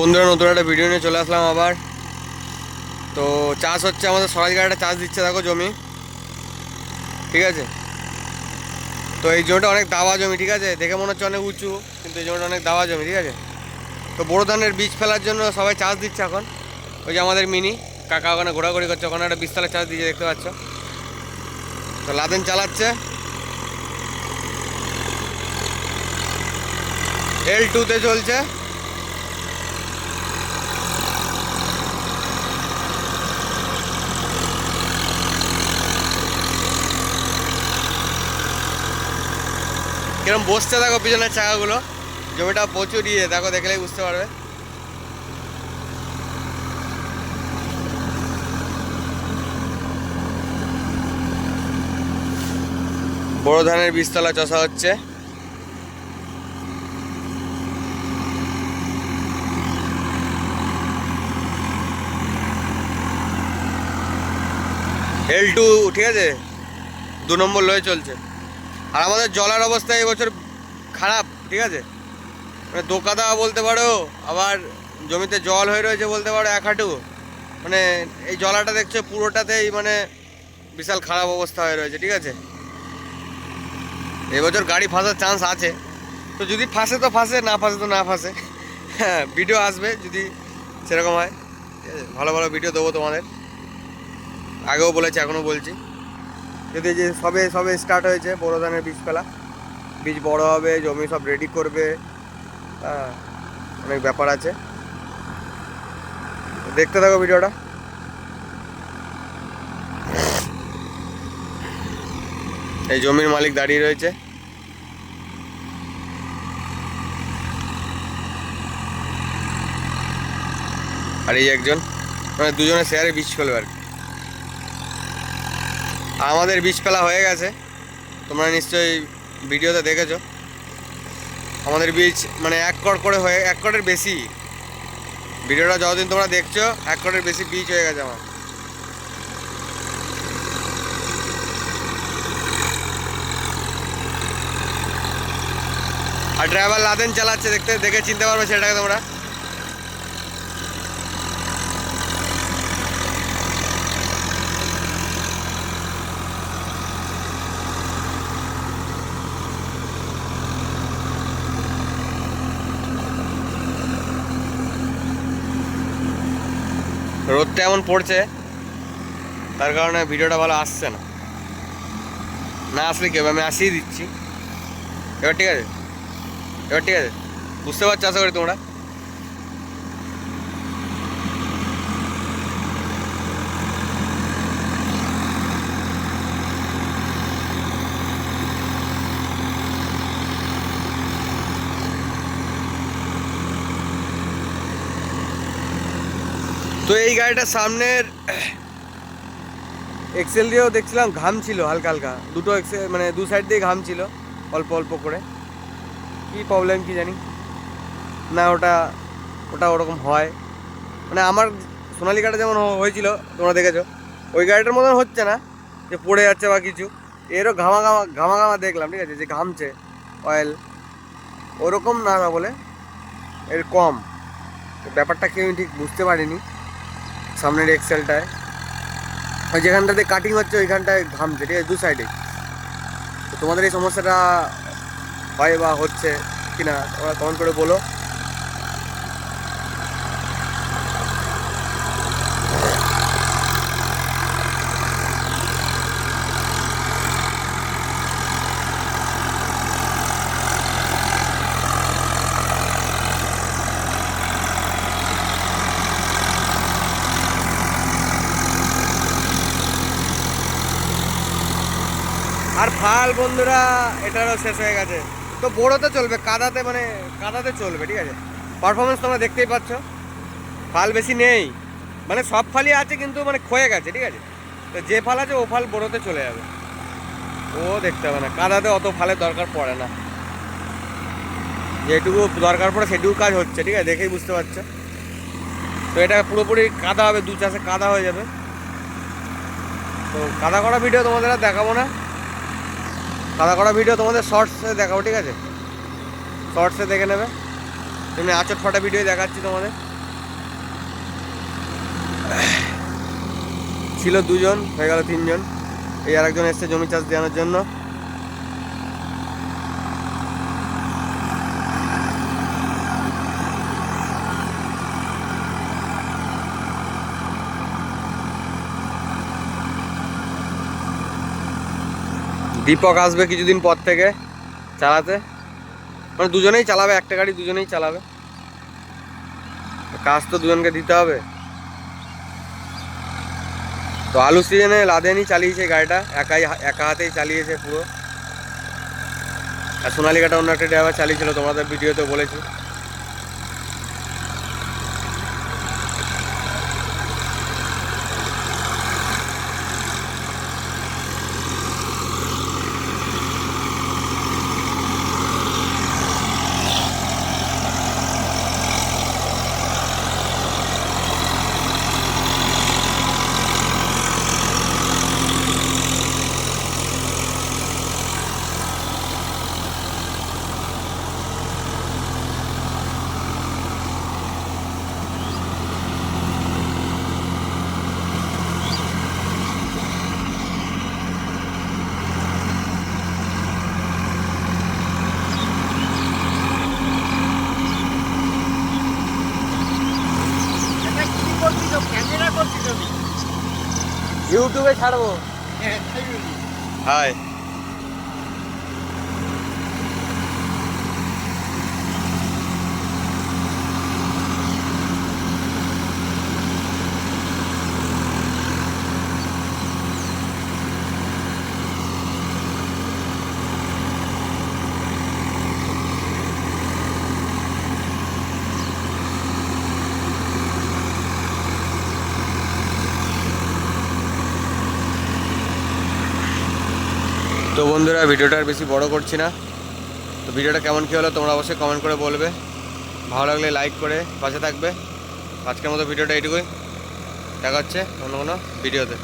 বন্ধুরা, নতুন একটা ভিডিও নিয়ে চলে আসলাম আবার। তো চাষ হচ্ছে, আমাদের সরাজ গাড়িটা চাষ দিচ্ছে দেখো জমি। ঠিক আছে? তো এই জমিটা অনেক দাওয়া জমি, ঠিক আছে? দেখে মনে হচ্ছে অনেক উঁচু, কিন্তু এই জমিটা অনেক দাওয়া জমি, ঠিক আছে? তো বড় ধানের বীজ ফেলার জন্য সবাই চাষ দিচ্ছে এখন। ওই যে আমাদের মিনি, কাকা ওখানে ঘোরাঘুরি করছে, ওখানে একটা বিস্তারের চাষ দিচ্ছে দেখতে পাচ্ছ? তো লাদেন চালাচ্ছে। এল টুতে চলছে। কিরম বসছে দেখো পিছনের চাকাগুলো। জমিটা প্রচুর ইয়ে দেখো দেখলেই বুঝতে পারবে। বড় ধানের বীজতলা চষা হচ্ছে। এল টু ঠিক আছে? দু নম্বর লয়ে চলছে। আর আমাদের জলার অবস্থা এবছর খারাপ, ঠিক আছে? মানে দোকা দোকাদা বলতে পারো, আবার জমিতে জল হয়ে রয়েছে বলতে পারো এক হাঁটু। মানে এই জলাটা দেখছ পুরোটাতেই মানে বিশাল খারাপ অবস্থা হয়ে রয়েছে, ঠিক আছে? এবছর গাড়ি ফাঁসার চান্স আছে। তো যদি ফাঁসে তো ফাঁসে, না ফাঁসে তো না ফাঁসে। হ্যাঁ ভিডিও আসবে যদি সেরকম হয়। ভালো ভালো ভিডিও দেবো তোমাদের। আগেও বলেছি, এখনও বলছি। যদি যে সবে সবে স্টার্ট হয়েছে, বড় ধানের বীজ ফেলা। বীজ বড় হবে, জমি সব রেডি করবে। হ্যাঁ অনেক ব্যাপার আছে। দেখতে থাকো ভিডিওটা। এই জমির মালিক দাঁড়িয়ে রয়েছে। আর এই একজন মানে দুজনে শেয়ারে বীজ ফেলবে আর কি। আমাদের বীজ ফেলা হয়ে গেছে। তোমরা নিশ্চয়ই ভিডিওতে দেখেছ। আমাদের বীজ মানে এক কর করে হয়ে, এক করের বেশি। ভিডিওটা যতদিন তোমরা দেখছ, এক করের বেশি বীজ হয়ে গেছে আমার। আর ড্রাইভার লাদেন চালাচ্ছে, দেখতে, দেখে চিনতে পারবে সেটাকে তোমরা। রোদটা এমন পড়ছে, তার কারণে ভিডিওটা ভালো আসছে না। না আসলে কেউ আমি আসিয়ে দিচ্ছি। এবার ঠিক আছে, এবার ঠিক আছে, বুঝতে পারছ আশা করি তোমরা? তো এই গাড়িটার সামনের এক্সেল দিয়েও দেখছিলাম, ঘাম ছিল হালকা হালকা। দুটো এক্সেল মানে দু সাইড দিয়ে ঘাম ছিল, অল্প অল্প করে। কি প্রবলেম কি জানি? না, ওটা ওটা ওরকম হয়। মানে আমার সোনালি গাড়ি যেমন হয়েছিল, তোমরা দেখেছ। ওই গাড়িটার মতন হচ্ছে না, যে পড়ে যাচ্ছে বা কিছু। এরও ঘামা ঘামা ঘামা ঘামা দেখলাম, ঠিক আছে, যে ঘামছে অয়েল ওরকম না না বলে, এর কম। ব্যাপারটা কেউ ঠিক বুঝতে পারিনি। সামনের এক্সেলটায়। ওই যেখানটাতে কাটিং হচ্ছে, ওইখানটায় ঘামছে, ঠিক আছে? দু সাইডে তো তোমাদের এই সমস্যাটা হয় বা হচ্ছে কি না তোমরা কমেন্ট করে বলো। আর ফাল বন্ধুরা, এটারও শেষ হয়ে গেছে। তো বড়োতে চলবে, কাদাতে মানে কাদাতে চলবে, ঠিক আছে? পারফরমেন্স তোমরা দেখতেই পাচ্ছ। ফাল বেশি নেই। মানে সব ফালই আছে কিন্তু মানে ক্ষয়ে গেছে, ঠিক আছে? তো যে ফাল আছে, ও ফাল বড়োতে চলে যাবে। ও দেখতে হবে না, কাদাতে অত ফালের দরকার পড়ে না। যেটুকু দরকার পড়ে, সেটুকু কাজ হচ্ছে, ঠিক আছে? দেখেই বুঝতে পারছ। তো এটা পুরোপুরি কাদা হবে, দু চাষে কাদা হয়ে যাবে। তো কাদা করা ভিডিও তোমাদের আর দেখাবো না। সাদা করা ভিডিও তোমাদের শর্টসে দেখাবো, ঠিক আছে? শর্টসে দেখে নেবে। এমনি আচর ফটা ভিডিও দেখাচ্ছি তোমাদের। ছিল দুজন, হয়ে গেল তিনজন। এই আরেকজন এসছে জমি চাষ দেওয়ানোর জন্য। দীপক আসবে কিছুদিন পর থেকে চালাতে। মানে দুজনেই চালাবে, একটা গাড়ি দুজনেই চালাবে। কাজ তো দুজনকে দিতে হবে। তো আলু সিজনে লাদেনই চালিয়েছে গাড়িটা, একাই একা হাতেই চালিয়েছে পুরো। আর সোনালিকাটা অন্য একটা ড্রাইভার চালিয়েছিল, তোমাদের ভিডিওতে বলেছি এটা কি করছিস ক্যামেরা করছিস আমি ইউটিউবে ছাড়বো। হাই তো বন্ধুরা, ভিডিওটা বেশি বড় করছি না। তো ভিডিওটা কেমন কী হলো তোমরা অবশ্যই কমেন্ট করে বলবে। ভালো লাগলে লাইক করে পাশে থাকবে। আজকের মতো ভিডিওটা এটুকুই দেখা হচ্ছে অন্য কোনো ভিডিওতে।